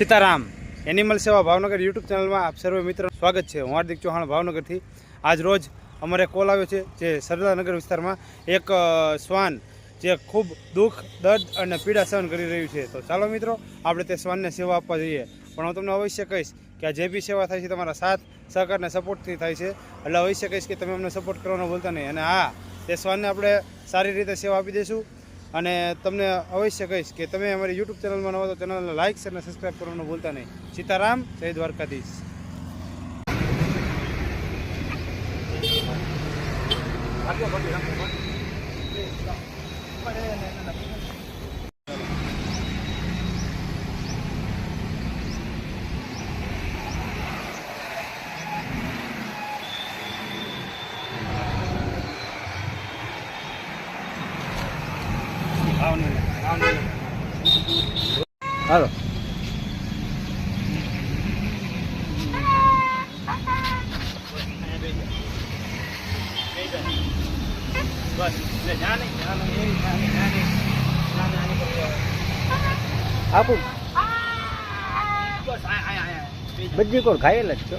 Sitaram animal સેવા Bhavnagar YouTube ચેનલમાં આપ સર્વે મિત્ર સ્વાગત છે. હું હાર્દિક ચૌહાણ ભાવનગરથી. આજ રોજ અમારે કોલ આવ્યો છે જે સરદારનગર વિસ્તારમાં એક શ્વાન જે ખૂબ દુઃખ, દર્દ અને પીડા સહન કરી રહ્યું છે. તો ચાલો મિત્રો, આપણે તે શ્વાનને સેવા આપવા જઈએ. પણ હું તમને અવશ્ય કહીશ કે આ જે બી સેવા થાય છે તમારા સાથ સહકાર અને સપોર્ટથી થાય છે. એટલે અવશ્ય કહીશ કે તમે અમને સપોર્ટ કરવાનો બોલતા નહીં. અને હા, તે શ્વાનને આપણે સારી રીતે સેવા આપી દઈશું. અને તમને અવશ્ય કહીશ કે તમે અમારી યુટ્યુબ ચેનલમાં નવો તો ચેનલને લાઇક અને સબસ્ક્રાઈબ કરવાનું ભૂલતા નહીં. સીતારામ, જય દ્વારકાધીશ. હાલો. આપું? બધી કોણ ખાયેલા જ છો?